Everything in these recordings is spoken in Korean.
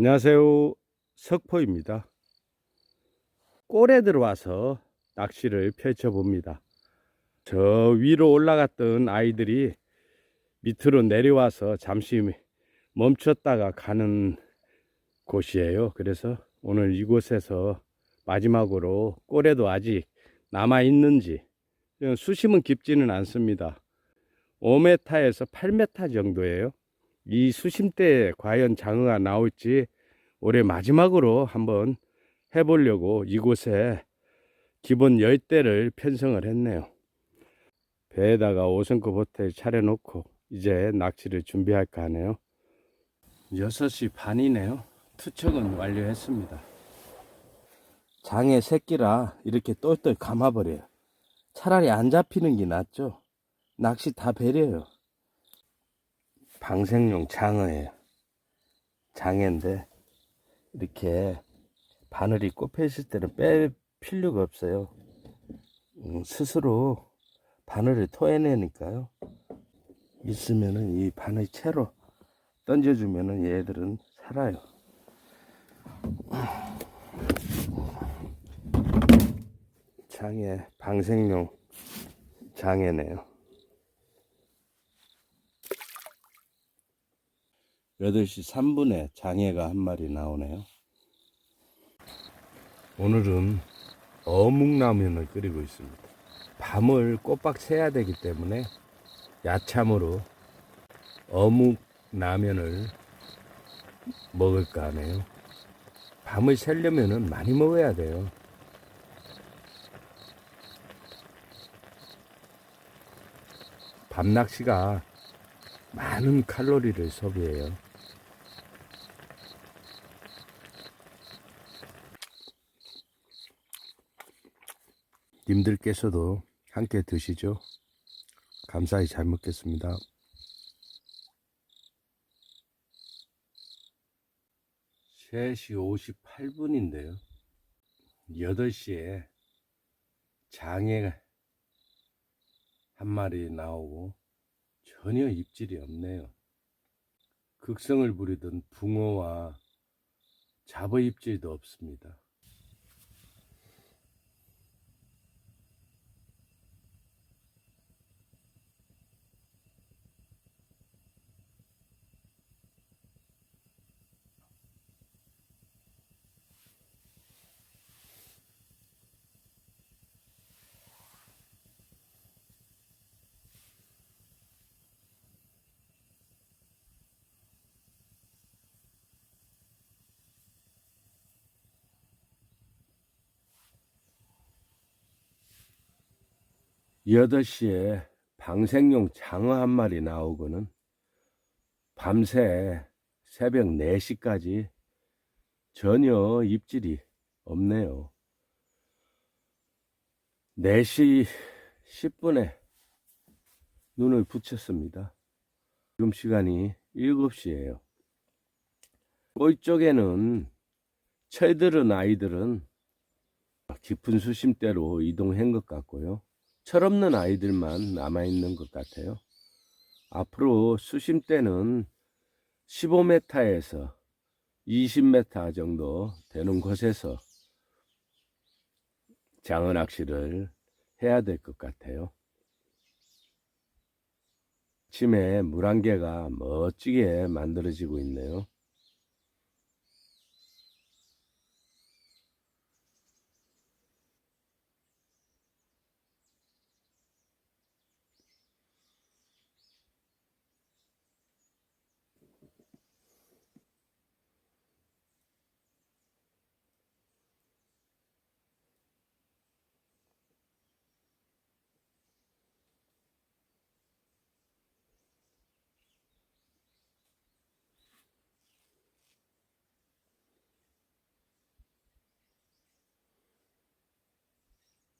안녕하세요. 석포입니다. 꼴에 들어와서 낚시를 펼쳐 봅니다. 저 위로 올라갔던 아이들이 밑으로 내려와서 잠시 멈췄다가 가는 곳이에요. 그래서 오늘 이곳에서 마지막으로 꼴에도 아직 남아 있는지 수심은 깊지는 않습니다. 5m에서 8m 정도예요. 이 수심대에 과연 장어가 나올지 올해 마지막으로 한번 해보려고 이곳에 기본 열대를 편성을 했네요. 배에다가 5성급 호텔 차려놓고 이제 낚시를 준비할까 하네요. 6시 반이네요. 투척은 완료했습니다. 장의 새끼라 이렇게 똘똘 감아버려요. 차라리 안 잡히는 게 낫죠. 낚시 다 배려요. 방생용 장어예요. 장애인데 이렇게 바늘이 꼽혀 있을 때는 뺄 필요가 없어요. 음, 스스로 바늘을 토해내니까요. 있으면은 이 바늘 채로 던져주면은 얘들은 살아요. 장애 방생용 장애네요. 8시 3분에 장애가 한 마리 나오네요. 오늘은 어묵라면을 끓이고 있습니다. 밤을 꼬박 새야 되기 때문에 야참으로 어묵라면을 먹을까 하네요. 밤을 새려면은 많이 먹어야 돼요. 밤낚시가 많은 칼로리를 소비해요. 님들께서도 함께 드시죠. 감사히 잘 먹겠습니다. 3시 58분인데요. 8시에 장애 한 마리 나오고 전혀 입질이 없네요. 극성을 부리던 붕어와 잡어 입질도 없습니다. 여덟 시에 방생용 장어 한 마리 나오고는 밤새 새벽 4시까지 전혀 입질이 없네요. 4시 10분에 눈을 붙였습니다. 지금 시간이 7시예요. 꼴 쪽에는 철들은 아이들은 깊은 수심대로 이동한 것 같고요. 철없는 아이들만 남아있는 것 같아요. 앞으로 수심대는 15m에서 20m 정도 되는 곳에서 장어 낚시를 해야 될 것 같아요. 침에 물 한 개가 멋지게 만들어지고 있네요.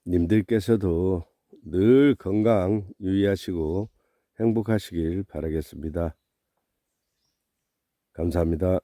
님들께서도 늘 건강 유의하시고 행복하시길 바라겠습니다. 감사합니다.